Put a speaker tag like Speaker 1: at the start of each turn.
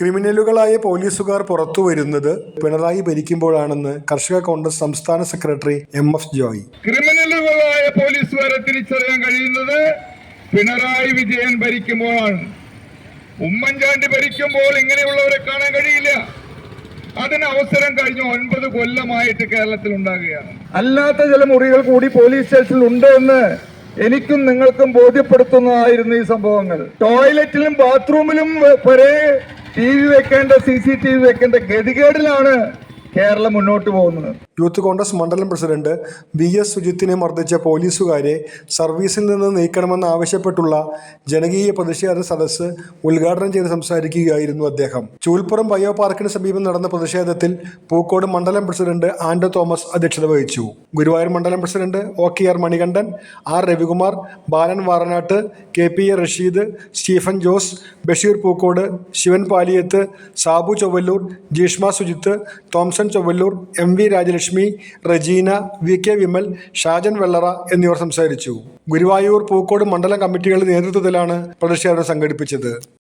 Speaker 1: ക്രിമിനലുകളായ പോലീസുകാർ പുറത്തു വരുന്നത് പിണറായി ഭരിക്കുമ്പോഴാണെന്ന് കർഷക കോൺഗ്രസ് സംസ്ഥാന സെക്രട്ടറി എം എഫ് ജോയ്.
Speaker 2: ക്രിമിനലുകളായ പോലീസുകാരെ തിരിച്ചറിയാൻ കഴിയുന്നത് പിണറായി വിജയൻ ഭരിക്കുമ്പോഴാണ്. ഉമ്മൻചാണ്ടി ഭരിക്കുമ്പോൾ ഇങ്ങനെയുള്ളവരെ കാണാൻ കഴിയില്ല. അതിന് അവസരം കഴിഞ്ഞ ഒൻപത് കൊല്ലമായിട്ട് കേരളത്തിൽ ഉണ്ടാകുകയാണ്.
Speaker 3: അല്ലാത്ത ചില മുറികൾ കൂടി പോലീസ് സ്റ്റേഷനിൽ ഉണ്ട് എന്ന് എനിക്കും നിങ്ങൾക്കും ബോധ്യപ്പെടുത്തുന്നതായിരുന്നു ഈ സംഭവങ്ങൾ. ടോയ്ലറ്റിലും ബാത്റൂമിലും വരെ ടി വി വെക്കേണ്ട സി സി ടി വി വെക്കേണ്ട ഗതികേടിലാണ് കേരളം മുന്നോട്ട് പോകുന്നത്.
Speaker 1: യൂത്ത് കോൺഗ്രസ് മണ്ഡലം പ്രസിഡന്റ് വി എസ് സുജിത്തിനെ മർദ്ദിച്ച പോലീസുകാരെ സർവീസിൽ നിന്ന് നീക്കണമെന്ന് ആവശ്യപ്പെട്ടുള്ള ജനകീയ പ്രതിഷേധ സദസ്സ് ഉദ്ഘാടനം ചെയ്ത് സംസാരിക്കുകയായിരുന്നു അദ്ദേഹം. ചൂൽപ്പുറം ബയോ പാർക്കിന് സമീപം നടന്ന പ്രതിഷേധത്തിൽ പൂക്കോട് മണ്ഡലം പ്രസിഡന്റ് ആൻഡോ തോമസ് അധ്യക്ഷത വഹിച്ചു. ഗുരുവായൂർ മണ്ഡലം president O K R Manikandan R Ravikumar Balan Varanattu K P A Rasheed Stephen Jose Basheer Pookode Shivan Paliyath Sabu Chowalloor Jeeshma Sujith Thomson Chowalloor M V Rajalakshmi Rejina V. K. Vimal Shajan Vellara എന്നിവർ സംസാരിച്ചു. ഗുരുവായൂർ പൂക്കോട് മണ്ഡലം കമ്മിറ്റികളുടെ നേതൃത്വത്തിലാണ് പ്രതിഷേധം സംഘടിപ്പിച്ചത്.